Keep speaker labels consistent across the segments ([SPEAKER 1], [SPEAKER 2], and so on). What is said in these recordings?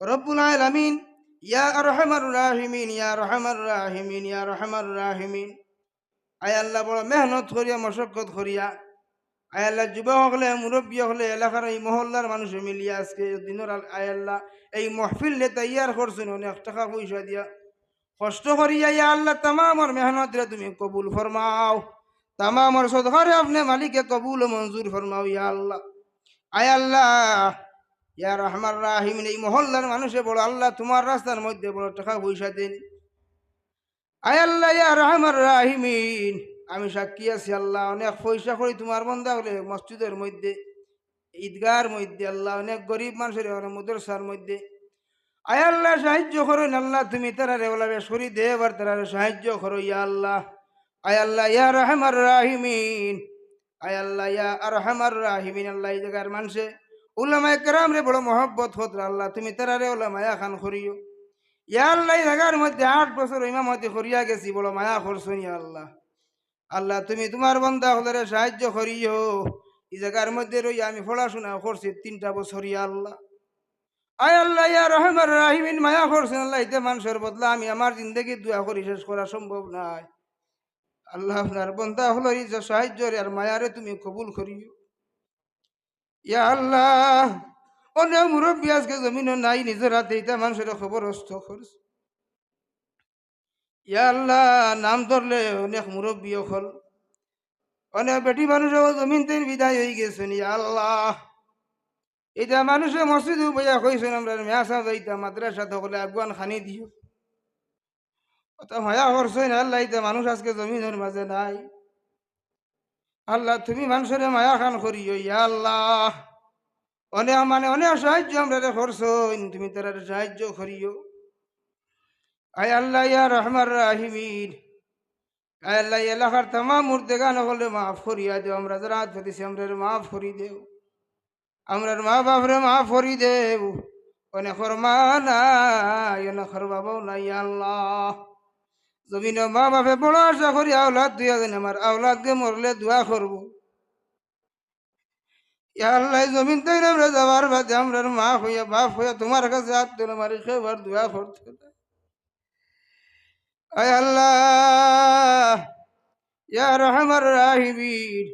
[SPEAKER 1] রব্বুল আলামিন, ইয়া আরহামার রাহিমিন, ইয়া রহমার রাহিমিন, ইয়া রহমার রাহিমিন। আয় আল্লাহ, বড় মেহনত করিয়া, মশক্কত করিয়া। আয় আল্লাহ, যুবক হলে, মুরব্বী হলে, এলাকার এই মহল্লার মানুষ মিলিয়া আজকে দিনের আয় আল্লাহ, এই মহফিল লে তৈয়ার করছেন, অনেক টাকা পয়সা দিয়া। কষ্ট করিয়া, ইয়া আল্লাহ, তামামর মেহনত তুমি কবুল ফরমাও। তামামর সদকারে আপনি মালিকে কবুল মঞ্জুর ফরমাও, ইয়া আল্লাহ। আয় আল্লাহ ইয়া রহমান রাহিমিন এই মহল্লার মানুষে বড় আল্লাহ তোমার রাস্তার মধ্যে বড় টাকা পয়সা দেন। আয় আল্লাহ, ইয়া রহমান রাহিমিন, আমি সাক্ষী আছি আল্লাহ, অনেক পয়সা করি তোমার বন্ধা হলে মসজিদের মধ্যে, ঈদগার মধ্যে আল্লাহ, অনেক গরিব মানুষের অনেক মদরসার মধ্যে। আয় আল্লাহ, সাহায্য করেন আল্লাহ, তুমি তারা রেওলাবে সরি দে এবার তারা সাহায্য করো, ইয়া আল্লাহ। আয় আল্লাহ, ইয়া রহমান রাহিমিন, আয় আল্লাহ, ইয়া আরহামার রাহিমিন, আল্লাহ এই জায়গার মানুষে উলামায়ে কেরাম রে বড় মহব্বত হত আল্লাহ, তুমি তারা রে উলামায়া খান করিও। ইয়া আল্লাহ এই জায়গার মধ্যে আট বছর ইমামতি করিয়া গেছি, বড় মায়া করছ ইয়া আল্লাহ। আল্লাহ, তুমি তোমার বন্ধা হলে সাহায্য করিও। এই জায়গার মধ্যে রই আমি পড়াশোনা করছি তিনটা বছর ইয়া আল্লাহ। আয় আল্লাহ, ইয়া রহমান রাহিমিন, মায়া করছেন আল্লাহ ইতে মানুষের বদলা আমি আমার জিন্দগি দোয়া করি শেষ করা সম্ভব নাই। আল্লাহ, আপনার বন্ধা হলো এই যে সাহায্য আর মায়ারে তুমি কবুল করিও। ইয়া আল্লাহ। অনেক মুরব্বী, আজকে জমিনও নাই, নিজের হাতে ইতা মানুষের খবর হস্ত করছে ইয়া আল্লাহ, নাম ধরলে অনেক মুরব্বী হল অনেক বেটি মানুষও জমিন তেন বিদায় হয়ে গেছেন, ইয়া আল্লাহ। এটা মানুষে মসজিদ বইয়া কইছেন আমরা, মেয়াসা যাইতা, মাদ্রাসা সকলে আগুয়ান খানি দিও। অত মায়া করছেন আল্লাহ, এটা মানুষ আজকে জমিনের মাঝে নাই। আল্লাহ, তুমি মানুষের মায়া খান করিও, ইয়া আল্লাহ। অনেক মানে অনেক সাহায্য আমরা করছেন তুমি তারা সাহায্য করিও। আয় আল্লাহ, ইয়া রহমার রাহিমিন। আয় আল্লাহ, এলাকার তামাম মুর্দে গান হলে মাফ করিয়া দেও, আমরা যারা পেতেছি আমরা মাফ করি দেও। আমরার মা বাপরে মাফ করি দেও। অনেকর মা নাই অনেকর বাবাও নাই আল্লাহ। জমিন মা বাপে বড় আশা করি আওলাদ দুই দিন আমার। আওলাদকে মরলে দোয়া করব। ইয়া আল্লাহ জমিন তাই আমরা যাবার বাদে আমরার মা হইয়া বাপ হইয়া তোমার কাছে হাত তুলে মারি সেবার দোয়া করতে আয় আল্লাহ, ইয়া রহমার রাহিমিন।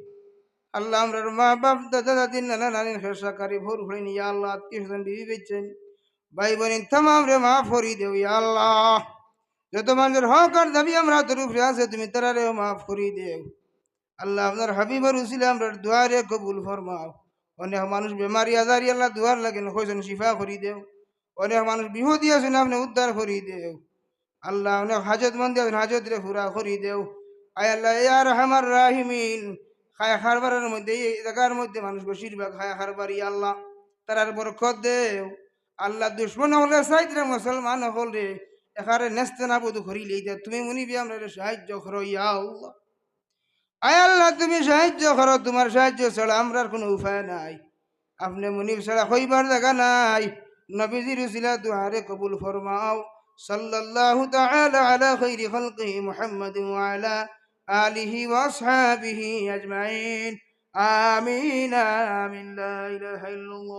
[SPEAKER 1] আল্লাহ, আমরার মা বাপ, দাদা, দাদি, নানা, নানির খেসাকারী ভোর ভরে নিয়ে আল্লাহ আত্মীয় স্বজন বিবি বেচছেন ভাই বোনের তামাম রে মা ফরি দেও ইয়া আল্লাহ। তুমি রে দেও। আল্লাহ দুয়ারে কবুল অনেক মানুষ আল্লাহ দেও। অনেক মানুষ আপনি উদ্ধার করি দেও। আল্লাহ অনেক হাজত মন্দি হাজত রে ফুরা করি দেও। আয় আল্লাহ রাহিমিন। খায়া খারবারের মধ্যে, এই মধ্যে মানুষ বেশিরভাগ খায়া খারবার আল্লাহ। তারার বরকত দেও। আল্লাহ দুশ্মন হলে সাইদরে মুসলমান হলে এখানে নেস্তে না বোধ করিলেই দে তুমি আমরা সাহায্য করো, ইয়া আল্লাহ। আয় আল্লাহ, তুমি সাহায্য করো, তোমার সাহায্য ছাড়া আমরা আর কোনো উপায় নাই। আপনি ছাড়া হইবার জায়গা নাই। নবীজির উসিলা দুহারে কবুল ফরমাও। সাল্লাল্লাহু তাআলা আলা খাইরি খালকিহি মুহাম্মাদিন ওয়া আলা আলিহি ওয়া আসহাবিহি আজমাইন। আমিন আমিন, লা ইলাহা ইল্লাল্লাহ।